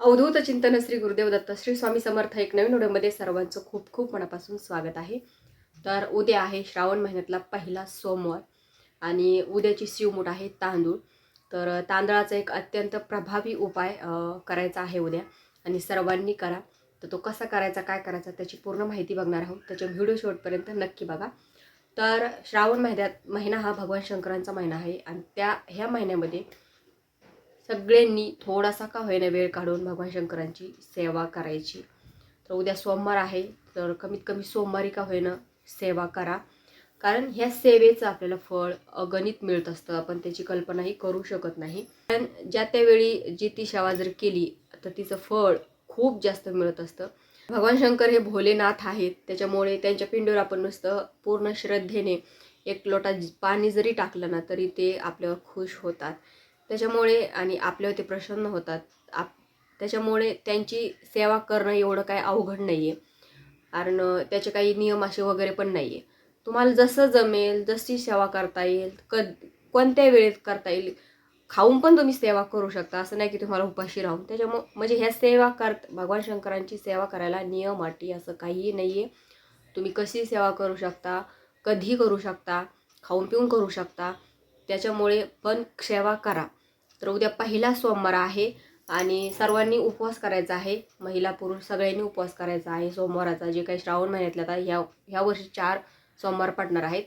अवधूत चिंतन श्री गुरुदेव दत्त श्री स्वामी समर्थ एक नवीन व्हिडिओमध्ये सर्वांचं खूप खूप मनापासून स्वागत आहे. तर उद्या आहे श्रावण महिन्यातला पहिला सोमवार आणि उद्याची शिवमूठ आहे तांदूळ. तर तांदळाचा एक अत्यंत प्रभावी उपाय करायचा आहे उद्या आणि सर्वांनी करा. तर तो कसा करायचा काय करायचा त्याची पूर्ण माहिती बघणार आहोत. त्याच्या व्हिडिओ शॉर्टपर्यंत नक्की बघा. तर श्रावण महिन्यात महिना हा भगवान शंकरांचा महिना आहे आणि त्या ह्या महिन्यामध्ये सगळ्यांनी थोडासा का होईना वेळ काढून भगवान शंकरांची सेवा करायची. तर उद्या सोमवार आहे तर कमीत कमी सोमवारी का होईना सेवा करा. कारण ह्या सेवेचं आपल्याला फळ अगणित मिळत असतं. आपण त्याची कल्पनाही करू शकत नाही. कारण ज्या त्यावेळी जी ती सेवा जर केली तर तिचं फळ खूप जास्त मिळत असतं. भगवान शंकर हे भोलेनाथ आहेत. त्याच्यामुळे त्यांच्या पिंडीवर आपण नुसतं पूर्ण श्रद्धेने एक लोटा पाणी जरी टाकलं ना तरी ते आपल्यावर खुश होतात. त्याच्यामुळे आणि आपल्यावर ते प्रसन्न होतात. आप त्याच्यामुळे त्यांची सेवा करणं एवढं काय अवघड नाही आहे कारण त्याचे काही नियम असे वगैरे पण नाही आहे तुम्हाला जसं जमेल जशी सेवा करता येईल कद कोणत्या वेळेत करता येईल खाऊन पण तुम्ही सेवा करू शकता. असं नाही की तुम्हाला उपाशी राहून. त्याच्यामुळे म्हणजे ह्या सेवा कर भगवान शंकरांची सेवा करायला नियम अटी असं काहीही नाही आहे तुम्ही कशी सेवा करू शकता कधी करू शकता खाऊन पिऊन करू शकता त्याच्यामुळे पण सेवा करा. तर उद्या पहिला सोमवार आहे आणि सर्वांनी उपवास करायचा आहे. महिला पुरुष सगळ्यांनी उपवास करायचा आहे. सोमवाराचा जे काही श्रावण महिन्यातला आता ह्या ह्या वर्षी चार सोमवार पडणार आहेत.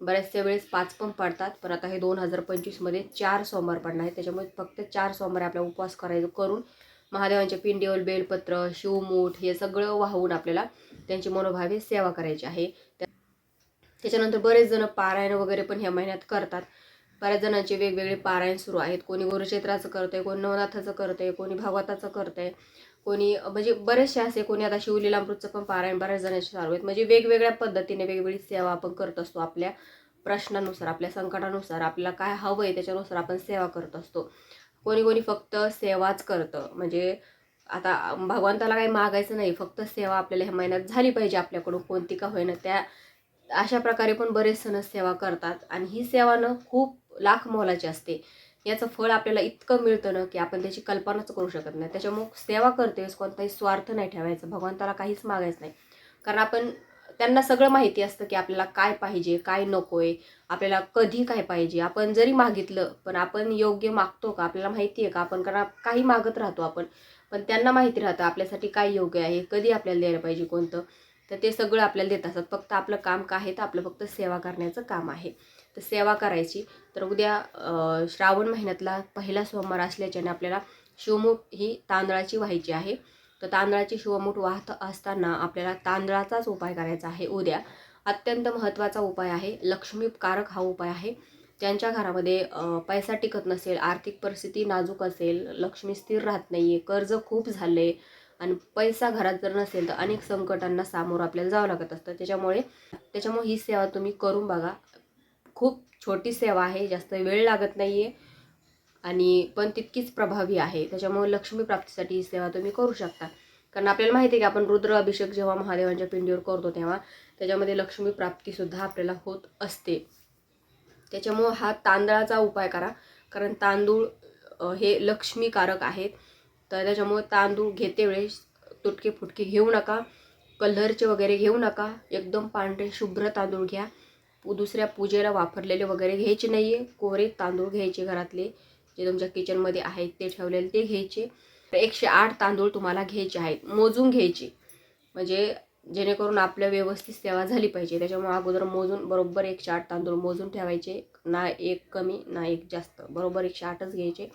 बऱ्याचशा वेळेस पाच पण पडतात पण आता हे दोन हजार पंचवीसमध्ये चार सोमवार पडणार आहेत. त्याच्यामुळे फक्त चार सोमवार आपल्याला उपवास करायचं करून महादेवांच्या पिंडीवर बेलपत्र शिवमूठ हे सगळं वाहून आपल्याला त्यांची मनोभावे सेवा करायची आहे. त्या- त्याच्यानंतर बरेच जण पारायण वगैरे पण ह्या महिन्यात करतात. बऱ्याच जणांचे वेगवेगळे पारायण सुरू आहेत. कोणी गुरुक्षेत्राचं करतंय कोणी नवनाथाचं करतंय कोणी भागवताचं करतंय कोणी म्हणजे बरेचसे असे कोणी आता शिवलीलामृतचं पण पारायण बऱ्याच जणांचे चालू आहेत. म्हणजे वेगवेगळ्या पद्धतीने वेगवेगळी सेवा आपण करत असतो. आपल्या प्रश्नानुसार आपल्या संकटानुसार आपल्याला काय हवं आहे त्याच्यानुसार आपण सेवा करत असतो. कोणी कोणी फक्त सेवाच करतं. म्हणजे आता भगवंताला काही मागायचं नाही. फक्त सेवा आपल्याला ह्या महिन्यात झाली पाहिजे आपल्याकडून. कोणती का होईना त्या अशा प्रकारे पण बरेच सण सेवा करतात. आणि ही सेवा खूप लाख मोलाची असते. याचं फळ आपल्याला इतकं मिळतं ना की आपण त्याची कल्पनाच करू शकत नाही. त्याच्यामुळे सेवा करतेस कोणताही स्वार्थ नाही ठेवायचा. भगवंताला काहीच मागायचं नाही. कारण आपण त्यांना सगळं माहिती असतं की आपल्याला काय पाहिजे काय नको आहे आपल्याला कधी काय पाहिजे. आपण जरी मागितलं पण आपण योग्य मागतो का? आपल्याला माहिती आहे का? आपण कारण काही मागत राहतो आपण. पण त्यांना माहिती राहतं आपल्यासाठी काय योग्य आहे कधी आपल्याला द्यायला पाहिजे कोणतं. तर ते सगळं आपल्याला देत असतात. फक्त आपलं काम काय आहे तर आपलं फक्त सेवा करण्याचं काम आहे. तर सेवा करायची. तर उद्या श्रावण महिन्यातला पहिला सोमवार असल्याच्याने आपल्याला शिवमूठ ही तांदळाची व्हायची आहे. तर तांदळाची शिवमूठ वाहत असताना आपल्याला तांदळाचाच उपाय करायचा आहे उद्या. अत्यंत महत्त्वाचा उपाय आहे. लक्ष्मीकारक हा उपाय आहे. ज्यांच्या घरामध्ये पैसा टिकत नसेल आर्थिक परिस्थिती नाजूक असेल लक्ष्मी स्थिर राहत नाही आहे कर्ज खूप झालं आहे आणि पैसा घरात जर नसेल तर अनेक संकटांना सामोरं आपल्याला जावं लागत असतं. त्याच्यामुळे त्याच्यामुळे ही सेवा तुम्ही करून बघा. खूप छोटी सेवा आहे जास्त वेळ लागत नाही आहे आणि पण तितकीच प्रभावी आहे. त्याच्यामुळे लक्ष्मी प्राप्तीसाठी ही सेवा तुम्ही करू शकता. कारण आपल्याला माहिती आहे की आपण रुद्र अभिषेक जेव्हा महादेवांच्या पिंडीवर करतो तेव्हा त्याच्यामध्ये लक्ष्मी प्राप्तीसुद्धा आपल्याला होत असते. त्याच्यामुळं हा तांदळाचा उपाय करा. कारण तांदूळ हे लक्ष्मीकारक आहेत. तर त्याच्यामुळे तांदूळ घेते वेळेस तुटके फुटके घेऊ नका. कलरचे वगैरे घेऊ नका. एकदम पांढरे शुभ्र तांदूळ घ्या. दुसऱ्या पूजेला वापरलेले वगैरे घ्यायचे नाही आहे कोरे तांदूळ घ्यायचे घरातले जे तुमच्या किचनमध्ये आहेत ते ठेवलेले ते घ्यायचे. तर एकशे आठ तांदूळ तुम्हाला घ्यायचे आहेत. मोजून घ्यायचे. म्हणजे जेणेकरून आपल्या व्यवस्थित सेवा झाली पाहिजे. त्याच्यामुळे अगोदर मोजून बरोबर एकशे आठ तांदूळ मोजून ठेवायचे. ना एक कमी ना एक जास्त. बरोबर एकशे आठच घ्यायचे.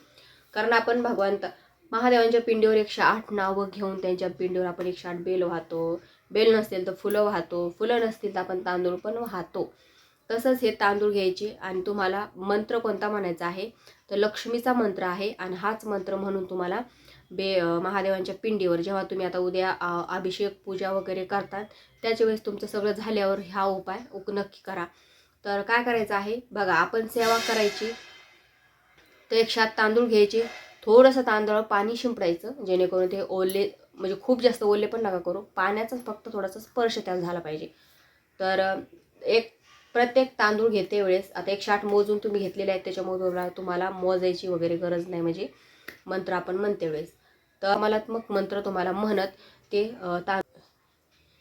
कारण आपण भगवंत महादेवांच्या पिंडीवर एकशे आठ नावं घेऊन त्यांच्या पिंडीवर आपण एकशे आठ बेल वाहतो. बेल नसतील तर फुलं वाहतो. फुलं नसतील तर आपण तांदूळ पण वाहतो. तसंच हे तांदूळ घ्यायचे आणि तुम्हाला मंत्र कोणता म्हणायचा आहे तर लक्ष्मीचा मंत्र आहे आणि हाच मंत्र म्हणून तुम्हाला बे महादेवांच्या पिंडीवर जेव्हा तुम्ही आता उद्या अभिषेक पूजा वगैरे करतात त्याच्या वेळेस तुमचं सगळं झाल्यावर हा उपाय उक नक्की करा. तर काय करायचं आहे बघा आपण सेवा करायची तर एक शात तांदूळ घ्यायचे थोडंसं तांदूळ पाणी शिंपडायचं जेणेकरून ते ओले म्हणजे खूप जास्त ओले पण नका करू पाण्याचाच फक्त थोडासा स्पर्श त्याला झाला पाहिजे. तर एक प्रत्येक तांदूळ घेते वेळेस. आता एक शाट मोजून तुम्ही घेतलेले आहेत त्याच्यामुळे तुम्हाला तुम्हाला मोजायची वगैरे गरज नाही म्हणजे मंत्र आपण म्हणते वेळेस. तर कमलात्मक मंत्र तुम्हाला म्हणत ते तां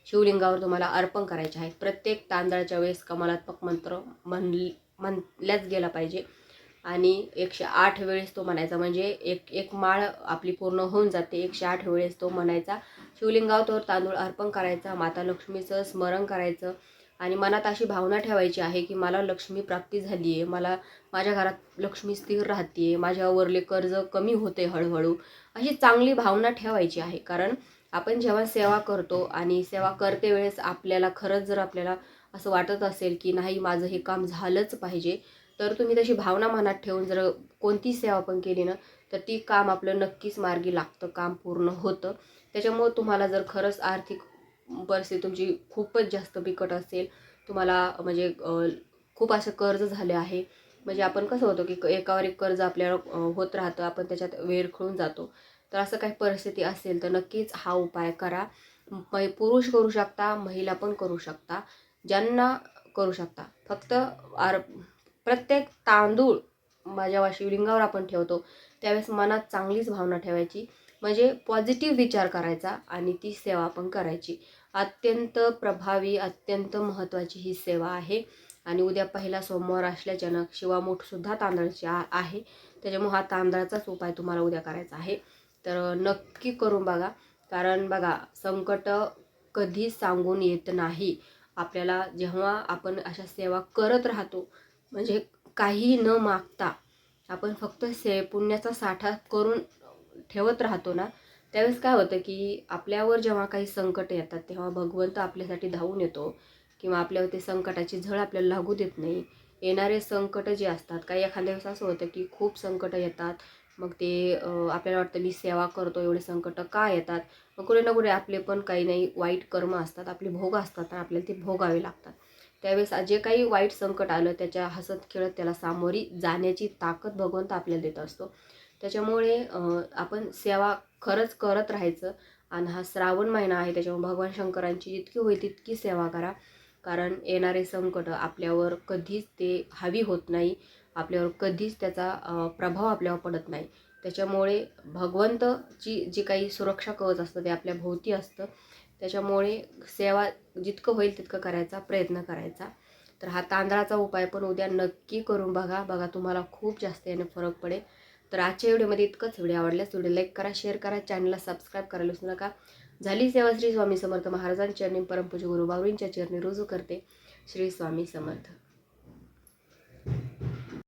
शिवलिंगावर तुम्हाला अर्पण करायचे आहेत. प्रत्येक तांदळाच्या वेळेस कमलात्मक मंत्र म्हण म्हणल्याच गेला पाहिजे. आणि एकशे आठ वेळेस तो म्हणायचा म्हणजे एक एक माळ आपली पूर्ण होऊन जाते. एकशे आठ वेळेस तो म्हणायचा शिवलिंगावर तो तांदूळ अर्पण करायचा माता लक्ष्मीचं स्मरण करायचं आणि मनात अशी भावना ठेवायची आहे की मला लक्ष्मी प्राप्ती झाली आहे मला माझ्या घरात लक्ष्मी स्थिर राहते आहे माझ्यावरले कर्ज कमी होते हळूहळू अशी चांगली भावना ठेवायची आहे. कारण आपण जेव्हा सेवा करतो आणि सेवा करते वेळेस आपल्याला खरंच जर आपल्याला असं वाटत असेल की नाही माझं हे काम झालंच पाहिजे तर तुम्ही तशी भावना मनात ठेवून जर कोणती सेवा पण केली ना तर ती काम आपलं नक्कीच मार्गी लागतं काम पूर्ण होतं. त्याच्यामुळं तुम्हाला जर खरंच आर्थिक परिस्थिती तुमची खूपच जास्त बिकट असेल. तुम्हाला म्हणजे खूप असं कर्ज झाले आहे. म्हणजे आपण कसं होतो की एकावर एक कर्ज आपल्याला होत राहतं आपण त्याच्यात वेरखळून जातो. तर असं काही परिस्थिती असेल तर नक्कीच हा उपाय करा. मै पुरुष करू शकता महिला पण करू शकता. ज्यांना करू शकता. फक्त आर प्रत्येक तांदूळ माझ्या शिवलिंगावर आपण ठेवतो. त्यावेळेस मनात चांगलीच भावना ठेवायची. म्हणजे पॉझिटिव्ह विचार करायचा आणि ती सेवा पण करायची. अत्यंत प्रभावी अत्यंत महत्त्वाची ही सेवा आहे. आणि उद्या पहिला सोमवार असल्याच्यानं शिवामूठसुद्धा तांदळाची आ आहे. त्याच्यामुळे हा तांदळाचाच उपाय तुम्हाला उद्या करायचा आहे. तर नक्की करून बघा. कारण बघा संकट कधी सांगून येत नाही. आपल्याला जेव्हा आपण अशा सेवा करत राहतो म्हणजे काही न मागता आपण फक्त से पुण्याचा साठा करून ठेवत राहतो ना त्यावेळेस काय होतं की आपल्यावर जेव्हा काही संकट येतात तेव्हा भगवंत आपल्यासाठी धावून येतो किंवा आपल्यावर ते संकटाची झळ आपल्याला लागू देत नाही. येणारे संकट जे असतात काही एखाद्या वेळेस असं होतं की खूप संकट येतात मग ते आपल्याला वाटतं मी सेवा करतो एवढे संकट का येतात? मग कुठे ना कुठे आपले पण काही नाही वाईट कर्म असतात आपले भोग असतात आणि आपल्याला ते भोगावे लागतात. त्यावेळेस जे काही वाईट संकट आलं त्याच्या हसत खेळत त्याला सामोरी जाण्याची ताकद भगवंत आपल्याला देत असतो. त्याच्यामुळे आपण सेवा खरंच करत राहायचं. आणि हा श्रावण महिना आहे त्याच्यामुळे भगवान शंकरांची जितकी होईल तितकी सेवा करा. कारण येणारे संकट आपल्यावर कधीच ते हावी होत नाही. आपल्यावर कधीच त्याचा प्रभाव आपल्यावर पडत नाही. त्याच्यामुळे भगवंतची जी काही सुरक्षा कवच असतं ते आपल्या भोवती असतं. त्याच्यामुळे सेवा जितकं होईल तितकं करायचा प्रयत्न करायचा. तर हा तांदळाचा उपाय पण उद्या नक्की करून बघा. बघा तुम्हाला खूप जास्त याने फरक पडेल. तर आजच्या व्हिडिओमध्ये इतकंच. व्हिडिओ आवडल्यास व्हिडिओ लाईक करा शेअर करा चॅनलला सबस्क्राईब करायला विसरू नका. झाली सेवा श्री स्वामी समर्थ महाराजांच्या चरणी परमपूज गुरु बावरींच्या चरणी रुजू करते. श्री स्वामी समर्थ.